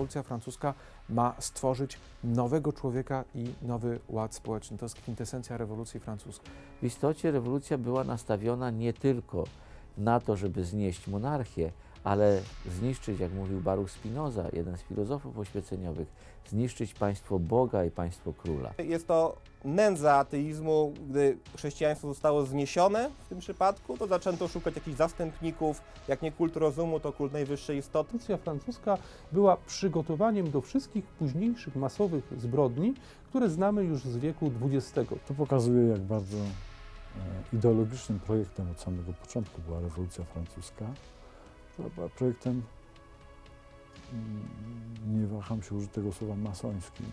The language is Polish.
rewolucja francuska ma stworzyć nowego człowieka i nowy ład społeczny. To jest kwintesencja rewolucji francuskiej. W istocie rewolucja była nastawiona nie tylko na to, żeby znieść monarchię, ale zniszczyć, jak mówił Baruch Spinoza, jeden z filozofów oświeceniowych, zniszczyć państwo Boga i państwo króla. Jest to nędza ateizmu, gdy chrześcijaństwo zostało zniesione w tym przypadku, to zaczęto szukać jakichś zastępników, jak nie kult rozumu, to kult najwyższej istoty. Rewolucja francuska była przygotowaniem do wszystkich późniejszych masowych zbrodni, które znamy już z wieku XX. To pokazuje, jak bardzo e, ideologicznym projektem od samego początku była rewolucja francuska, była projektem, mm, nie waham się użyć tego słowa, masońskim.